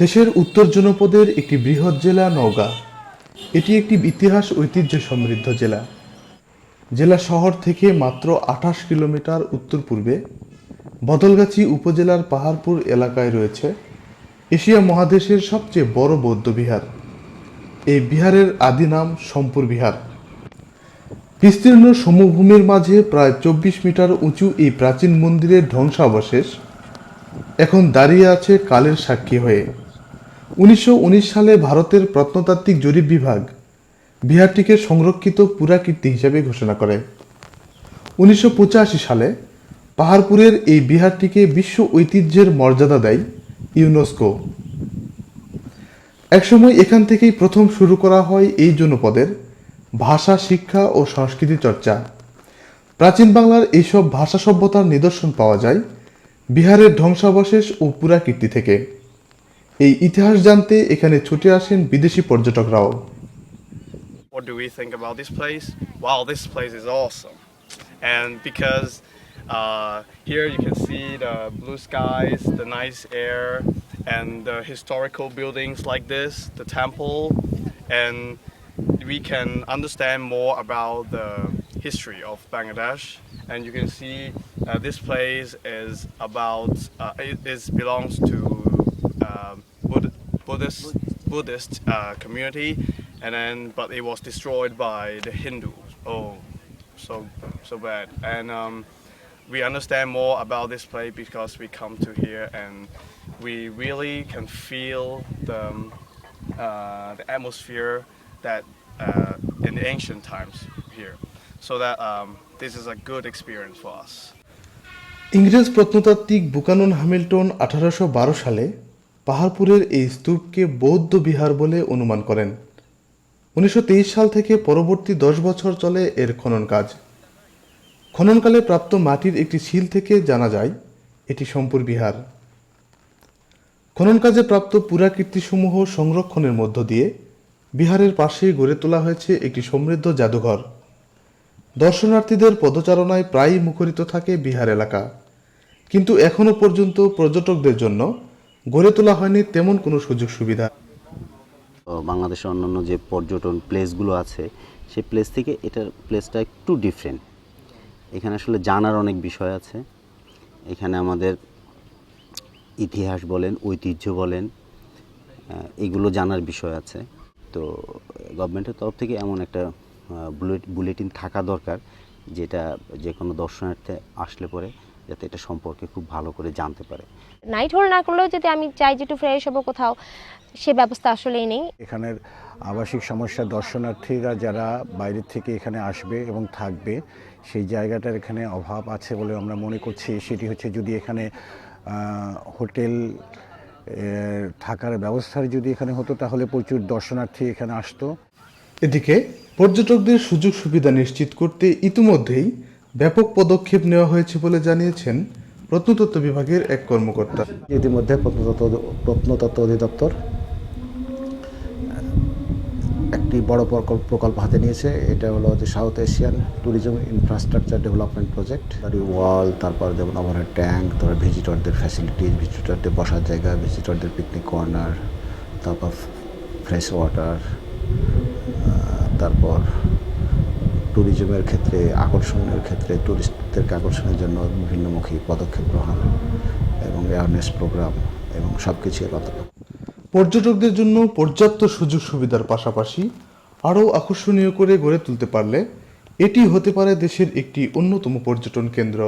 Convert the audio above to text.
দেশের উত্তর জনপদের একটি বৃহৎ জেলা নওগাঁ। এটি একটি ইতিহাস ঐতিহ্য সমৃদ্ধ জেলা। জেলা শহর থেকে মাত্র আঠাশ কিলোমিটার উত্তর পূর্বে। বদলগাছি উপজেলার পাহাড়পুর এলাকায় রয়েছে। এশিয়া মহাদেশের সবচেয়ে বড় বৌদ্ধ বিহার। এই বিহারের আদি নাম সম্পুর বিহার। বিস্তীর্ণ সমভূমির মাঝে প্রায় চব্বিশ মিটার উঁচু এই প্রাচীন মন্দিরের ধ্বংসাবশেষ। এখন দাঁড়িয়ে আছে কালের সাক্ষী হয়ে। উনিশশো উনিশ সালে ভারতের প্রত্নতাত্ত্বিক জরিপ বিভাগ বিহারটিকে সংরক্ষিত পুরাকীর্তি হিসেবে ঘোষণা করে। উনিশশো পঁচাশি সালে পাহাড়পুরের এই বিহারটিকে বিশ্ব ঐতিহ্যের মর্যাদা দেয় ইউনেস্কো। একসময় এখান থেকেই প্রথম শুরু করা হয় এই জনপদের ভাষা, শিক্ষা ও সংস্কৃতি চর্চা। প্রাচীন বাংলার এইসব ভাষা সভ্যতার নিদর্শন পাওয়া যায় বিহারের ধ্বংসাবশেষ ও পুরাকীর্তি থেকে। এই ইতিহাস জানতে এখানে ছুটে আসেন বিদেশি পর্যটকরাও What do we think about this place? Wow, this place is awesome. And because uh, here you can see the blue skies, the nice air, and the historical buildings like this, the temple, and we can understand more about the history of Bangladesh. And you can see uh, this place is about uh, it is belongs to um, Bud- Buddhist Buddhist uh, community, and then but it was destroyed by the Hindus. Oh, so so bad. And um, we understand more about this place because we come to here and we really can feel the um, uh, the atmosphere that uh, in the ancient times here. So that um, this is a good experience for us. ইংরেজ প্রত্নতাত্ত্বিক Buchanan Hamilton আঠারোশো বারো সালে পাহাড়পুরের এই স্তূপকে বৌদ্ধ বিহার বলে অনুমান করেন। উনিশশো তেইশ সাল থেকে পরবর্তী দশ বছর চলে এর খনন কাজ। খননকালে প্রাপ্ত মাটির একটি শিল থেকে জানা যায়, এটি সম্পুর বিহার। খনন কাজে প্রাপ্ত পুরাকীর্তিসমূহ সংরক্ষণের মধ্য দিয়ে বিহারের পাশেই গড়ে তোলা হয়েছে একটি সমৃদ্ধ জাদুঘর। দর্শনার্থীদের পদচারণায় প্রায়ই মুখরিত থাকে বিহার এলাকা। কিন্তু এখনও পর্যন্ত পর্যটকদের জন্য গড়ে তোলা হয়নি তেমন কোনো সুযোগ সুবিধা। বাংলাদেশের অন্যান্য যে পর্যটন প্লেসগুলো আছে, সেই প্লেস থেকে এটার প্লেসটা একটু ডিফারেন্ট এখানে আসলে জানার অনেক বিষয় আছে। এখানে আমাদের ইতিহাস বলেন, ঐতিহ্য বলেন এগুলো জানার বিষয় আছে। তো গভর্নমেন্টের তরফ থেকে এমন একটা বুলেট বুলেটিন থাকা দরকার, যেটা যে কোনো দর্শনার্থী আসলে পরে যাতে এটা সম্পর্কে খুব ভালো করে জানতে পারে। নাইট হোল্ড না করলেও যদি আমি চাই যে একটু ফ্রেশ হব কোথাও সে ব্যবস্থা আসলেই নেই। এখানের আবাসিক সমস্যা দর্শনার্থীরা যারা বাইরের থেকে এখানে আসবে এবং থাকবে সেই জায়গাটার এখানে অভাব আছে বলে আমরা মনে করছি। সেটি হচ্ছে যদি এখানে হোটেল থাকার ব্যবস্থার যদি এখানে হতো তাহলে প্রচুর দর্শনার্থী এখানে আসতো। এদিকে পর্যটকদের সুযোগ সুবিধা নিশ্চিত করতে ইতিমধ্যেই ব্যাপক পদক্ষেপ নেওয়া হয়েছে বলে জানিয়েছেন প্রত্নতত্ত্ব বিভাগের এক কর্মকর্তা। ইতিমধ্যে প্রত্নতত্ত্ব প্রত্নতত্ত্ব অধিদপ্তর একটি বড় প্রকল্প হাতে নিয়েছে। এটা হলো যে south Asian tourism infrastructure development project wall, তারপর যেমন ওভারহেড ট্যাঙ্ক, তারপর ভিজিটরদের ফ্যাসিলিটিস ভিজিটরদের বসার জায়গা ভিজিটরদের পিকনিক কর্নার তারপর ফ্রেশ ওয়াটার তারপর ট্যুরিজমের ক্ষেত্রে, আকর্ষণের ক্ষেত্রে ট্যুরিস্টদেরকে আকর্ষণের জন্য বিভিন্নমুখী পদক্ষেপ গ্রহণ এবং অ্যাওয়ারনেস প্রোগ্রাম এবং সব কিছু পর্যটকদের জন্য পর্যাপ্ত সুযোগ সুবিধার পাশাপাশি আরও আকর্ষণীয় করে গড়ে তুলতে পারলে এটি হতে পারে দেশের একটি অন্যতম পর্যটন কেন্দ্র।